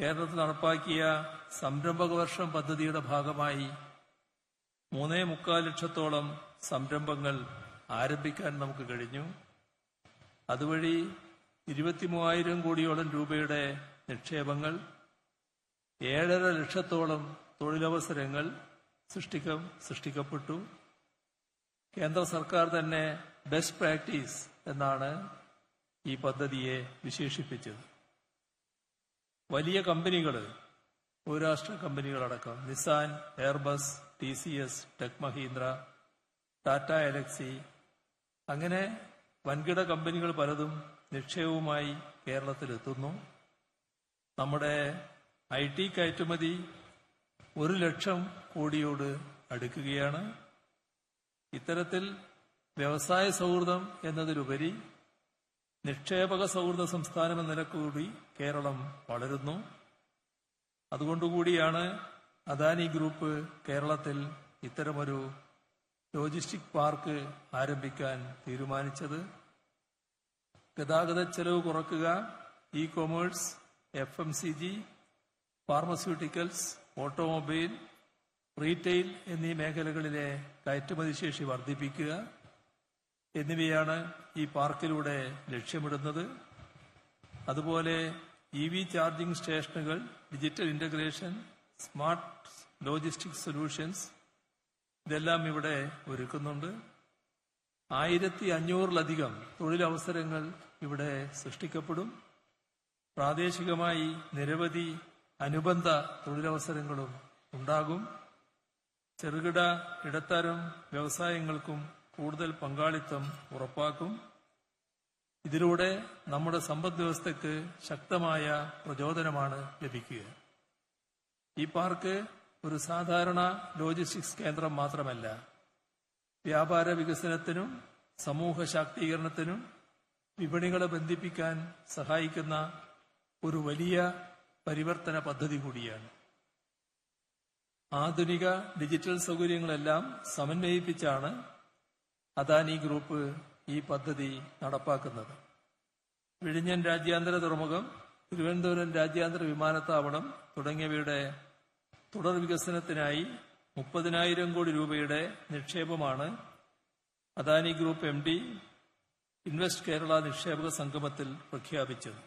കേരളത്തിൽ നടപ്പാക്കിയ സംരംഭക വർഷം പദ്ധതിയുടെ ഭാഗമായി മൂന്നേ മുക്കാൽ ലക്ഷത്തോളം സംരംഭങ്ങൾ ആരംഭിക്കാൻ നമുക്ക് കഴിഞ്ഞു. അതുവഴി ഇരുപത്തിമൂവായിരം കോടിയോളം രൂപയുടെ നിക്ഷേപങ്ങൾ ഏഴര ലക്ഷത്തോളം തൊഴിലവസരങ്ങൾ സൃഷ്ടിക്ക സൃഷ്ടിക്കപ്പെട്ടു. കേന്ദ്ര സർക്കാർ തന്നെ ബെസ്റ്റ് പ്രാക്ടീസ് എന്നാണ് ഈ പദ്ധതിയെ വിശേഷിപ്പിച്ചത്. വലിയ കമ്പനികൾ ബഹുരാഷ്ട്ര കമ്പനികളടക്കം. Nissan Airbus T C S tech Mahindra Tata Elxsi. അങ്ങനെ വൻകിട കമ്പനികൾ പലതും നിക്ഷേപവുമായി കേരളത്തിലെത്തുന്നു. നമ്മുടെ ഐ ടി കയറ്റുമതി ഒരു ലക്ഷം കോടിയോട് അടുക്കുകയാണ്. ഇത്തരത്തിൽ വ്യവസായ സൗഹൃദം എന്നതിലുപരി നിക്ഷേപക സൗഹൃദ സംസ്ഥാനം എന്ന നിലക്കൂടി കേരളം വളരുന്നു. അതുകൊണ്ടുകൂടിയാണ് അദാനി ഗ്രൂപ്പ് കേരളത്തിൽ ഇത്തരമൊരു ലോജിസ്റ്റിക് പാർക്ക് ആരംഭിക്കാൻ തീരുമാനിച്ചത്. ഗതാഗത ചെലവ് കുറക്കുക e commerce F M C G pharmaceuticals automobile retail എന്നീ മേഖലകളിലെ കയറ്റുമതി ശേഷി വർദ്ധിപ്പിക്കുക. എന്നിവയാണ് ഈ പാർക്കിലൂടെ ലക്ഷ്യമിടുന്നത്. അതുപോലെ ഇ വി ചാർജിംഗ് സ്റ്റേഷനുകൾ digital integration smart logistic solutions ഇതെല്ലാം ഇവിടെ ഒരുക്കുന്നുണ്ട്. ആയിരത്തി അഞ്ഞൂറിലധികം തൊഴിലവസരങ്ങൾ ഇവിടെ സൃഷ്ടിക്കപ്പെടും. പ്രാദേശികമായി നിരവധി അനുബന്ധ തൊഴിലവസരങ്ങളും ഉണ്ടാകും. ചെറുകിട ഇടത്തരം വ്യവസായങ്ങൾക്കും കൂടുതൽ പങ്കാളിത്തം ഉറപ്പാക്കും. ഇതിലൂടെ നമ്മുടെ സമ്പദ് വ്യവസ്ഥയ്ക്ക് ശക്തമായ പ്രചോദനമാണ് ലഭിക്കുക. ഈ പാർക്ക് ഒരു സാധാരണ ലോജിസ്റ്റിക്സ് കേന്ദ്രം മാത്രമല്ല. വ്യാപാര വികസനത്തിനും സമൂഹ ശാക്തീകരണത്തിനും വിപണികളെ ബന്ധിപ്പിക്കാൻ സഹായിക്കുന്ന ഒരു വലിയ പരിവർത്തന പദ്ധതി കൂടിയാണ്. ആധുനിക ഡിജിറ്റൽ സൗകര്യങ്ങളെല്ലാം സമന്വയിപ്പിച്ചാണ് അദാനി ഗ്രൂപ്പ് ഈ പദ്ധതി നടപ്പാക്കുന്നത്. വിഴിഞ്ഞൻ രാജ്യാന്തര തുറമുഖം തിരുവനന്തപുരം രാജ്യാന്തര വിമാനത്താവളം തുടങ്ങിയവയുടെ തുടർ വികസനത്തിനായി മുപ്പതിനായിരം കോടി രൂപയുടെ നിക്ഷേപമാണ് Adani group M D invest Kerala നിക്ഷേപക സംഗമത്തിൽ പ്രഖ്യാപിച്ചത്.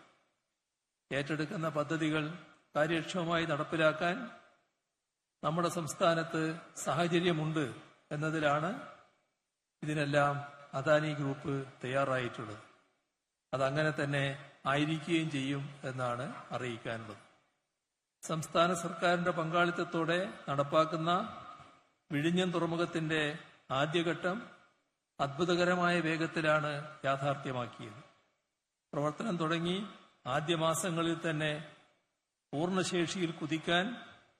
ഏറ്റെടുക്കുന്ന പദ്ധതികൾ കാര്യക്ഷമമായി നടപ്പിലാക്കാൻ നമ്മുടെ സംസ്ഥാനത്ത് സാഹചര്യമുണ്ട് എന്നതിലാണ് ഇതിനെല്ലാം അദാനി ഗ്രൂപ്പ് തയ്യാറായിട്ടുള്ളത്. അതങ്ങനെ തന്നെ ആയിരിക്കുകയും ചെയ്യും എന്നാണ് അറിയിക്കാനുള്ളത്. സംസ്ഥാന സർക്കാരിന്റെ പങ്കാളിത്തത്തോടെ നടപ്പാക്കുന്ന വിഴിഞ്ഞം തുറമുഖത്തിന്റെ ആദ്യഘട്ടം അത്ഭുതകരമായ വേഗത്തിലാണ് യാഥാർത്ഥ്യമാക്കിയത്. പ്രവർത്തനം തുടങ്ങി ആദ്യ മാസങ്ങളിൽ തന്നെ പൂർണശേഷിയിൽ കുതിക്കാൻ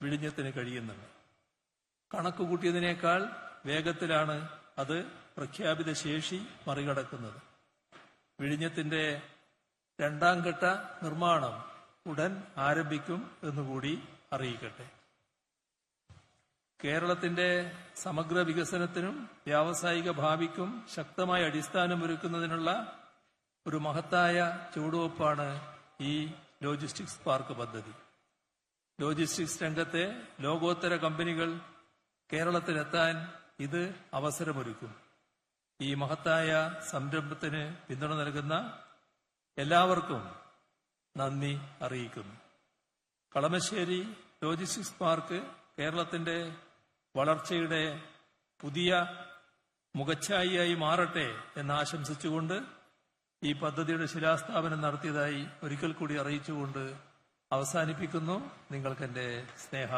വിഴിഞ്ഞത്തിന് കഴിയുന്നുണ്ട്. കണക്ക് കൂട്ടിയതിനേക്കാൾ വേഗത്തിലാണ് അത് പ്രഖ്യാപിത ശേഷി മറികടക്കുന്നത്. വിഴിഞ്ഞത്തിന്റെ രണ്ടാം ഘട്ട നിർമ്മാണം ഉടൻ ആരംഭിക്കും എന്നുകൂടി അറിയിക്കട്ടെ. കേരളത്തിന്റെ സമഗ്ര വികസനത്തിനും വ്യാവസായിക ഭാവിക്കും ശക്തമായ അടിസ്ഥാനമൊരുക്കുന്നതിനുള്ള ഒരു മഹത്തായ ചുവടുവെപ്പാണ് ഈ ലോജിസ്റ്റിക്സ് പാർക്ക് പദ്ധതി. ലോജിസ്റ്റിക്സ് രംഗത്തെ ലോകോത്തര കമ്പനികൾ കേരളത്തിലെത്താൻ ഇത് അവസരമൊരുക്കും. ഈ മഹത്തായ സംരംഭത്തിന് പിന്തുണ നൽകുന്ന എല്ലാവർക്കും നന്ദി അറിയിക്കുന്നു. കളമശ്ശേരി ലോജിസ്റ്റിക്സ് പാർക്ക് കേരളത്തിന്റെ വളർച്ചയുടെ പുതിയ മുഖച്ഛായിയായി മാറട്ടെ എന്ന് ആശംസിച്ചുകൊണ്ട് ഈ പദ്ധതിയുടെ ശിലാസ്ഥാപനം നടത്തിയതായി ഒരിക്കൽ കൂടി അറിയിച്ചുകൊണ്ട് അവസാനിപ്പിക്കുന്നു. നിങ്ങൾക്കെന്റെ സ്നേഹ